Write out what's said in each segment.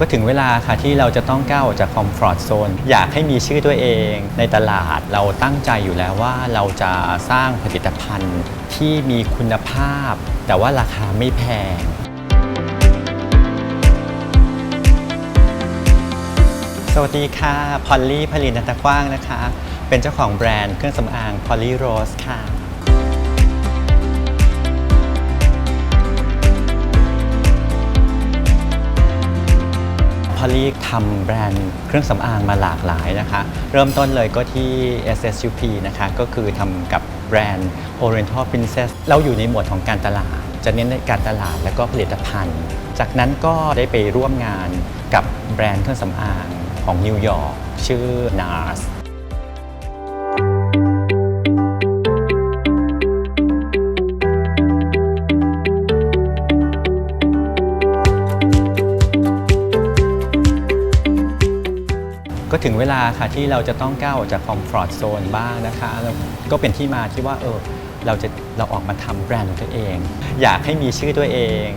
ก็ถึงเวลาค่ะที่เราจะต้องก้าวออกจากคอมฟอร์ทโซนอยากให้มีชื่อตัวเองในตลาดเราตั้งใจอยู่แล้วว่าเราจะสร้างผลิตภัณฑ์ที่มีคุณภาพ แต่ว่าราคาไม่แพงสวัสดีค่ะ พอลลี่ผลินันตะกว้างนะคะ เป็นเจ้าของแบรนด์เครื่องสำอางพอลลี่โรสค่ะ อลลี่ทำแบรนด์เครื่องสำอางมาหลากหลายนะคะ เริ่มต้นเลยก็ที่ SSUP นะคะ ก็คือทำกับแบรนด์ Oriental Princess เราอยู่ในหมวดของการตลาด จะเน้นในการตลาดและก็ผลิตภัณฑ์ จากนั้นก็ได้ไปร่วมงานกับแบรนด์เครื่องสำอางของนิวยอร์กชื่อ NARS ก็ถึงเวลาค่ะที่เราจะต้องก้าวออกจากคอมฟอร์ทโซนบ้างนะคะแล้วก็เป็นที่มาที่ว่าเออเราจะเราออกมาทำแบรนด์ของตัวเอง อยากให้มีชื่อตัวเอง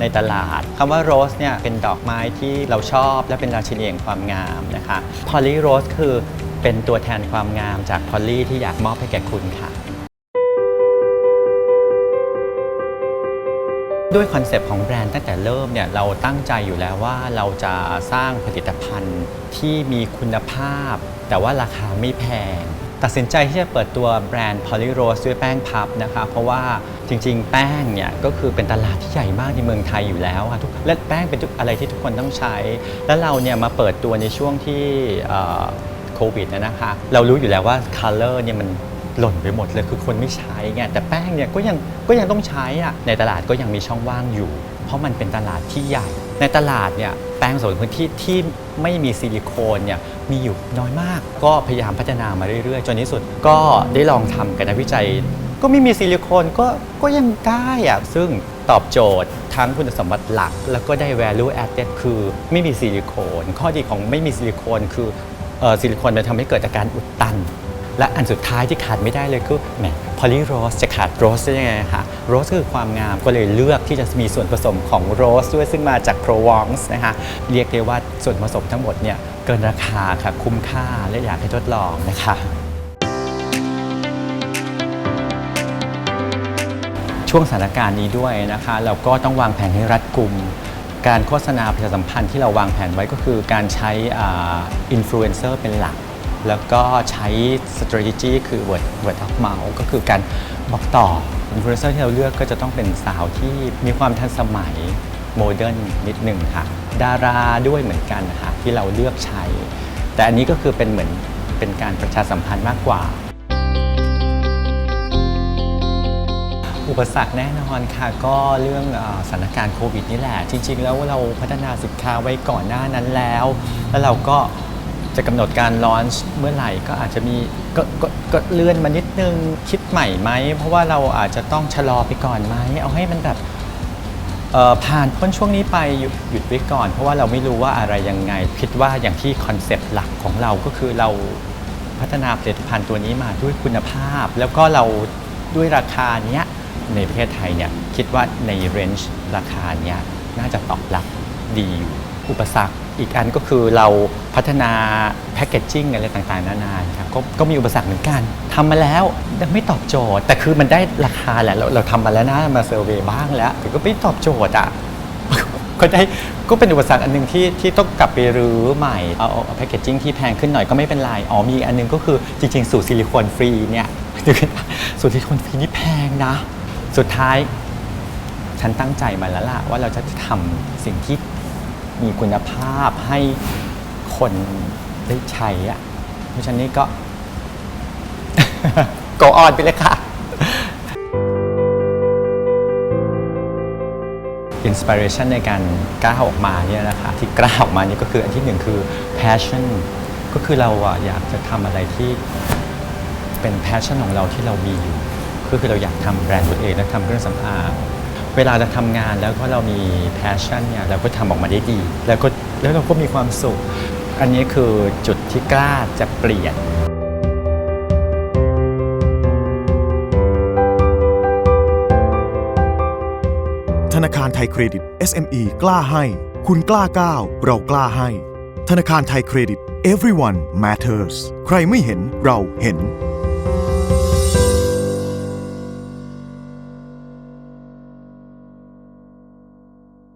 ในตลาดคำว่าโรสเนี่ยเป็นดอกไม้ที่เราชอบและเป็นราชินีแห่งความงามนะคะพอลลี่โรสคือเป็นตัวแทนความงามจากพอลลี่ที่อยากมอบให้แก่คุณค่ะ ด้วยคอนเซปต์ของแบรนด์ตั้งแต่เริ่มเนี่ยเราตั้งใจอยู่แล้วว่าเราจะสร้างผลิตภัณฑ์ที่มีคุณภาพ แต่ว่าราคาไม่แพง ตัดสินใจที่จะเปิดตัวแบรนด์ Poly Rose ด้วยแป้งพับนะคะ เพราะว่าจริงๆ แป้งเนี่ยก็คือเป็นตลาดที่ใหญ่มากในเมืองไทยอยู่แล้วค่ะทุกและแป้งเป็นทุกอะไรที่ทุกคนต้องใช้ แล้วเราเนี่ยมาเปิดตัวในช่วงที่โควิดนะคะ เรารู้อยู่แล้วว่า color เนี่ยมัน หล่นไปหมดเลยคือคนไม่ใช้ไงแต่แป้งเนี่ยก็ยังก็ยังต้องใช้อะในตลาดก็ยังมีช่องว่างอยู่ เพราะมันเป็นตลาดที่ใหญ่ ในตลาดเนี่ยแป้งสำหรับพื้นที่ที่ไม่มีซิลิโคนเนี่ยมีอยู่น้อยมาก ก็พยายามพัฒนามาเรื่อยๆ จนที่สุดก็ได้ลองทำกันนักวิจัย ก็ไม่มีซิลิโคนก็ก็ยังได้อะซึ่งตอบโจทย์ทั้งคุณสมบัติหลัก แล้วก็ได้ value added คือไม่มีซิลิโคนข้อดีของไม่มีซิลิโคนคือออซิลิโคนมันทำให้เกิดอาการอุดตัน และอันสุดท้ายที่ขาดไม่ได้เลยคือแหมพอลีโรสจะขาดโรสได้ยังไงคะโรสคือความงามก็เลยเลือกที่จะมีส่วนผสมของโรสด้วยซึ่งมาจากโปรวองส์นะคะเรียกได้ว่าส่วนผสมทั้งหมดเนี่ยเกินราคาค่ะคุ้มค่าและอยากให้ทดลองนะคะช่วงสถานการณ์นี้ด้วยนะคะ เราก็ต้องวางแผนให้รัดกุมการโฆษณาประชาสัมพันธ์ที่เราวางแผนไว้ก็คือการใช้อินฟลูเอนเซอร์เป็นหลัก แล้วก็ใช้ strategy คือ word word of mouth ก็คือการบอกต่ออินฟลูเอนเซอร์ที่เราเลือกก็จะต้องเป็นสาวที่มีความทันสมัยโมเดิร์นนิดหนึ่งค่ะ ดาราด้วยเหมือนกันนะคะที่เราเลือกใช้ แต่อันนี้ก็คือเป็นเหมือนเป็นการประชาสัมพันธ์มากกว่า อุปสรรคแน่นอนค่ะ ก็เรื่องสถานการณ์โควิดนี่แหละ จริง ๆ แล้วเราพัฒนาสินค้าไว้ก่อนหน้านั้นแล้ว แล้วเราก็ จะกำหนดการลอนช์เมื่อไหร่ก็อาจจะมีกกก็เลื่อนมานิดนึงคิดใหม่ไหม เพราะว่าเราอาจจะต้องชะลอไปก่อนไหม เอาให้มันแบบเอ่อผ่านพ้นช่วงนี้ไปหยุดหยุดไว้ก่อน เพราะว่าเราไม่รู้ว่าอะไรยังไง คิดว่าอย่างที่คอนเซปต์หลักของเราก็คือเราพัฒนาผลิตภัณฑ์ตัวนี้มาด้วยคุณภาพ แล้วก็เราด้วยราคาเนี้ยในประเทศไทยเนี่ยคิดว่าในเรนจ์ราคาเนี้ยน่าจะตอบรับดีอยู่อุปสรรค อีกอันก็คือเราพัฒนาแพคเกจจิ้งอะไรต่างๆ นานาครับกก็มีอุปสรรคเหมือนกันทำมาแล้วไม่ตอบโจทย์ แต่คือมันได้ราคาแหละเราเราทำมาแล้วนะมาเซอร์เวยบ้างแล้วแต่ก็ไม่ตอบโจทย์อะ ก็ได้ก็เป็นอุปสรรคอันหนึงที่ที่ต้องกลับไปรื้อใหม่เอาแพคเกจจิ้งที่แพงขึ้นหน่อยก็ไม่เป็นไรอ๋อมีอันหนึงก็คือจริงๆ สูตรซิลิโคนฟรีเนี่ยสูตรซิลิโคนฟรีนี่แพงนะ สุดท้าย ฉันตั้งใจมาแล้วล่ะว่าเราจะทำสิ่งที่ มีคุณภาพให้คนได้ใช้อะเพราะฉะนั้นนี่ก็ go on ไปเลยค่ะ อินสปิเรชันในการกล้าออกมาเนี่ยนะคะที่กล้าออกมานี่ก็คืออันที่หนึ่งคือ passion ก็คือเราอะอยากจะทำอะไรที่เป็น passion ของเราที่เรามีอยู่ก็คือเราอยากทำแบรนด์ตัวเองและทำเครื่องสำอาง เวลาเราทำงานแล้วก็เรามี passion เนี่ยเราก็ทำออกมาได้ดี แล้วก็แล้วเราก็มีความสุข อันนี้คือจุดที่กล้าจะเปลี่ยน ธนาคารไทยเครดิต SME กล้าให้ คุณกล้าก้าวเรากล้าให้ ธนาคารไทยเครดิต everyone matters ใครไม่เห็นเราเห็น